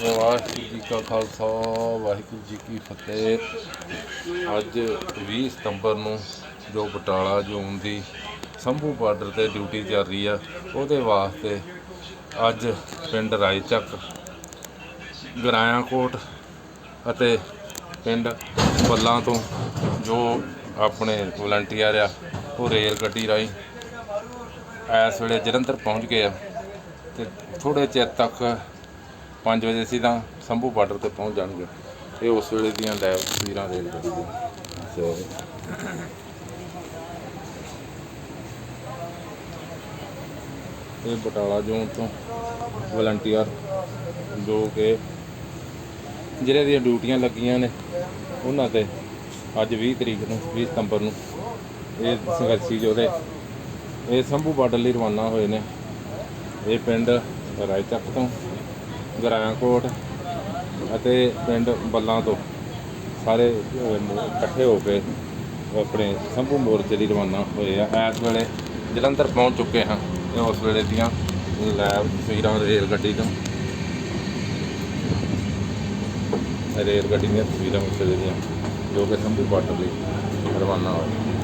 ਵਾਹਿਗੁਰੂ ਜੀ ਕਾ ਖਾਲਸਾ, ਵਾਹਿਗੁਰੂ ਜੀ ਕੀ ਫਤਿਹ। ਅੱਜ 20 ਸਤੰਬਰ ਨੂੰ ਜੋ ਬਟਾਲਾ ਜ਼ੋਨ ਦੀ ਸੰਭੂ ਬਾਰਡਰ ਤੇ ਡਿਊਟੀ ਚੱਲ ਰਹੀ ਆ, ਉਹਦੇ ਵਾਸਤੇ ਅੱਜ ਪਿੰਡ ਰਾਏਚੱਕ, ਗਰਾਇਆ ਅਤੇ ਪਿੰਡ ਬੱਲਾਂ ਤੋਂ ਜੋ ਆਪਣੇ ਵਲੰਟੀਅਰ ਆ, ਉਹ ਰੇਲ ਗੱਡੀ ਰਾਹੀਂ ਇਸ ਵੇਲੇ ਜਲੰਧਰ ਪਹੁੰਚ ਗਏ ਆ। ਤੇ ਥੋੜੇ ਚਿਰ ਤੱਕ 5 ਵਜੇ ਅਸੀਂ ਤਾਂ ਸੰਭੂ ਬਾਰਡਰ ਤੇ ਪਹੁੰਚ ਜਾਣਗੇ। ਇਹ ਉਸ ਵੇਲੇ ਦੀਆਂ ਲਾਈਵ ਤਸਵੀਰਾਂ ਰੇਲ ਗੱਡੀ ਦੀਆਂ ਇਹ ਬਟਾਲਾ ਜ਼ੋਨ ਤੋਂ ਵਲੰਟੀਅਰ ਜੋ ਕਿ ਜਿਹੜੇ ਦੀਆਂ ਡਿਊਟੀਆਂ ਲੱਗੀਆਂ ਨੇ, ਉਹਨਾਂ ਤੇ ਅੱਜ 20 ਤਰੀਕ ਨੂੰ 20 ਸਤੰਬਰ ਨੂੰ ਇਹ ਸੰਘਰਸ਼ੀ ਯੋਧੇ ਇਹ ਸੰਭੂ ਬਾਰਡਰ ਲਈ ਰਵਾਨਾ ਹੋਏ ਨੇ। ਇਹ ਪਿੰਡ ਰਾਏਚੱਕ ਤੋਂ ਗਰਾਂਕੋਟ ਅਤੇ ਪਿੰਡ ਬੱਲਾਂ ਤੋਂ ਸਾਰੇ ਇਕੱਠੇ ਹੋ ਕੇ ਆਪਣੇ ਸੰਭੂ ਮੋਰਚੇ ਲਈ ਰਵਾਨਾ ਹੋਏ ਆ। ਇਸ ਵੇਲੇ ਜਲੰਧਰ ਪਹੁੰਚ ਚੁੱਕੇ ਹਾਂ ਉਸ ਵੇਲੇ ਦੀਆਂ ਲੈਬ ਤਸਵੀਰਾਂ ਰੇਲ ਗੱਡੀ ਤੋਂ। ਰੇਲ ਗੱਡੀ ਦੀਆਂ ਤਸਵੀਰਾਂ ਉਸ ਵੇਲੇ ਦੀਆਂ, ਜੋ ਕਿ ਸੰਭੂ ਬਾਰਡਰ ਲਈ ਰਵਾਨਾ ਹੋਏ।